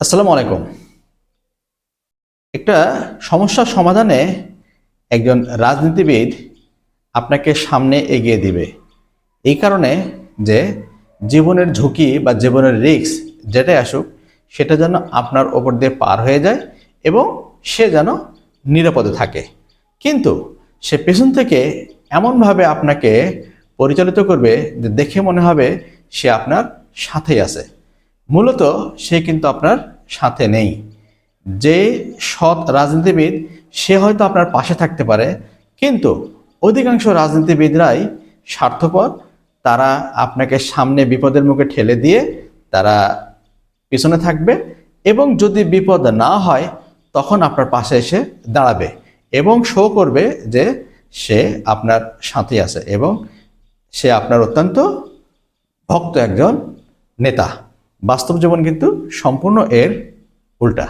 আসসালামু আলাইকুম। একটা সমস্যার সমাধানে একজন রাজনীতিবিদ আপনাকে সামনে এগিয়ে দিবে। এই কারণে যে জীবনের ঝুঁকি বা জীবনের রিস্ক যেটাই আসুক, সেটা যেন আপনার ওপর দিয়ে পার হয়ে যায় এবং সে যেন নিরাপদে থাকে। কিন্তু সে পেছন থেকে এমনভাবে আপনাকে পরিচালিত করবে যে দেখে মনে হবে সে আপনার সাথেই আছে। মূলত সে কিন্তু আপনার সাথে নেই। যে সৎ রাজনীতিবিদ, সে হয়তো আপনার পাশে থাকতে পারে, কিন্তু অধিকাংশ রাজনীতিবিদরাই স্বার্থপর। তারা আপনাকে সামনে বিপদের মুখে ঠেলে দিয়ে তারা পিছনে থাকবে এবং যদি বিপদ না হয়, তখন আপনার পাশে এসে দাঁড়াবে এবং শো করবে যে সে আপনার সাথে আছে এবং সে আপনার অত্যন্ত ভক্ত একজন নেতা। বাস্তব জীবন কিন্তু সম্পূর্ণ এর উল্টা।